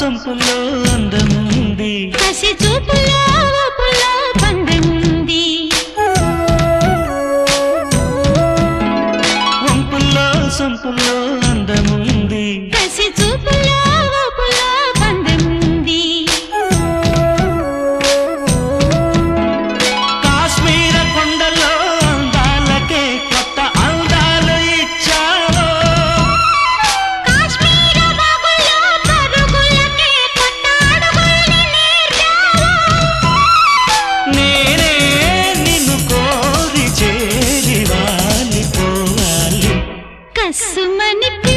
సొంపులో అందముంది. కసి చూపులో వపులో పందముంది వంపుల్లో సొంపులో कसमन